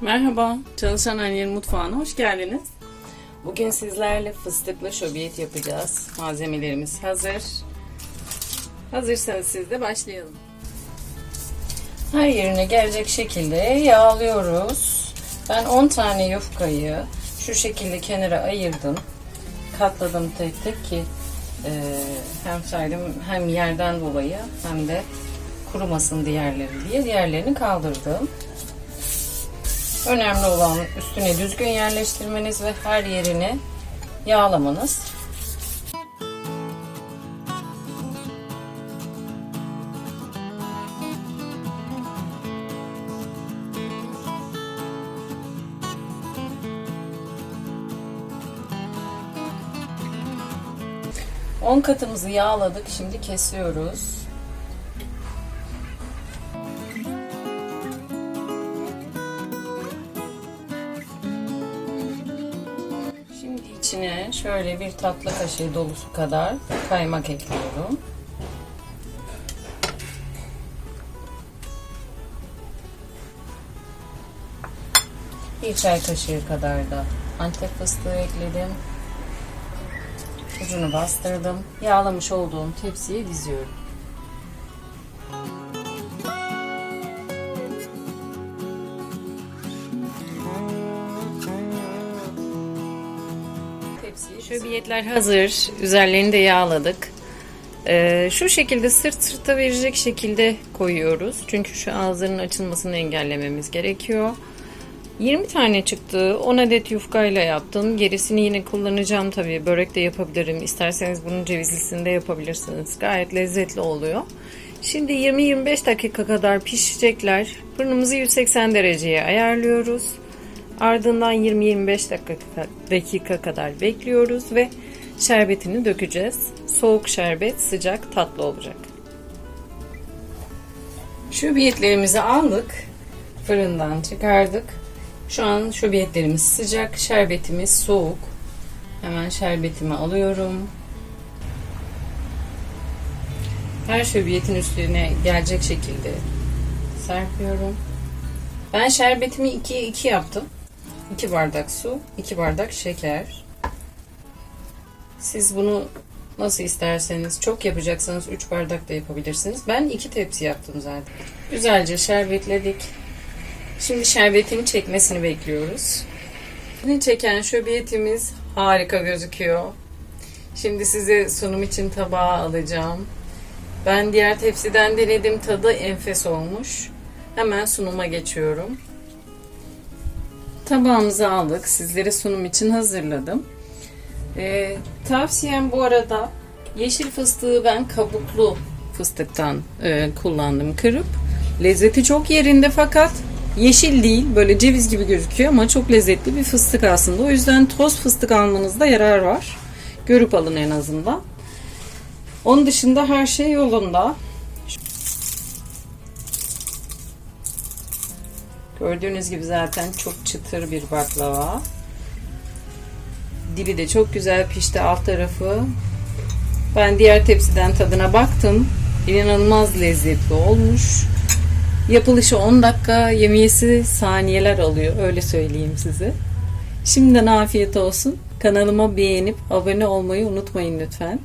Merhaba, Çalışan Annenin Mutfağı'na hoş geldiniz. Bugün sizlerle fıstıklı şöbiyet yapacağız. Malzemelerimiz hazır. Hazırsanız siz de başlayalım. Her yerine gelecek şekilde yağlıyoruz. Ben 10 tane yufkayı şu şekilde kenara ayırdım. Katladım tek tek ki e, hem saydım hem yerden dolayı hem de kurumasın diğerleri diye diğerlerini kaldırdım. Önemli olan üstüne düzgün yerleştirmeniz ve her yerini yağlamanız. On katımızı yağladık. Şimdi kesiyoruz. İçine şöyle bir tatlı kaşığı dolusu kadar kaymak ekliyorum. Bir çay kaşığı kadar da antep fıstığı ekledim. Ucunu bastırdım. Yağlamış olduğum tepsiye diziyorum. Tepsiye Şöbiyetler hazır. Üzerlerini de yağladık. Ee, şu şekilde sırt sırta verecek şekilde koyuyoruz. Çünkü şu ağızlarının açılmasını engellememiz gerekiyor. 20 tane çıktı. 10 adet yufkayla yaptım. Gerisini yine kullanacağım tabii. Börek de yapabilirim. İsterseniz bunun cevizlisini de yapabilirsiniz. Gayet lezzetli oluyor. Şimdi 20-25 dakika kadar pişecekler. Fırınımızı 180 dereceye ayarlıyoruz. Ardından 20-25 dakika, dakika kadar bekliyoruz ve şerbetini dökeceğiz. Soğuk şerbet sıcak tatlı olacak. Şöbiyetlerimizi aldık. Fırından çıkardık. Şu an şöbiyetlerimiz sıcak. Şerbetimiz soğuk. Hemen şerbetimi alıyorum. Her şöbiyetin üstüne gelecek şekilde serpiyorum. Ben şerbetimi 2'ye 2 yaptım. 2 bardak su, 2 bardak şeker. Siz bunu nasıl isterseniz çok yapacaksanız 3 bardak da yapabilirsiniz. Ben 2 tepsi yaptım zaten. Güzelce şerbetledik. Şimdi şerbetini çekmesini bekliyoruz. Şerbetini çeken şöbiyetimiz harika gözüküyor. Şimdi size sunum için tabağa alacağım. Ben diğer tepsiden denedim. Tadı enfes olmuş. Hemen sunuma geçiyorum. Tabağımızı aldık. Sizlere sunum için hazırladım. Ee, tavsiyem bu arada yeşil fıstığı ben kabuklu fıstıktan e, kullandım kırıp. Lezzeti çok yerinde fakat yeşil değil böyle ceviz gibi gözüküyor ama çok lezzetli bir fıstık aslında. O yüzden toz fıstık almanızda yarar var. Görüp alın en azından. Onun dışında her şey yolunda. Gördüğünüz gibi zaten çok çıtır bir baklava. Dibi de çok güzel pişti alt tarafı. Ben diğer tepsiden tadına baktım. İnanılmaz lezzetli olmuş. Yapılışı 10 dakika, yemiyesi saniyeler alıyor. Öyle söyleyeyim size. Şimdiden afiyet olsun. Kanalıma beğenip abone olmayı unutmayın lütfen.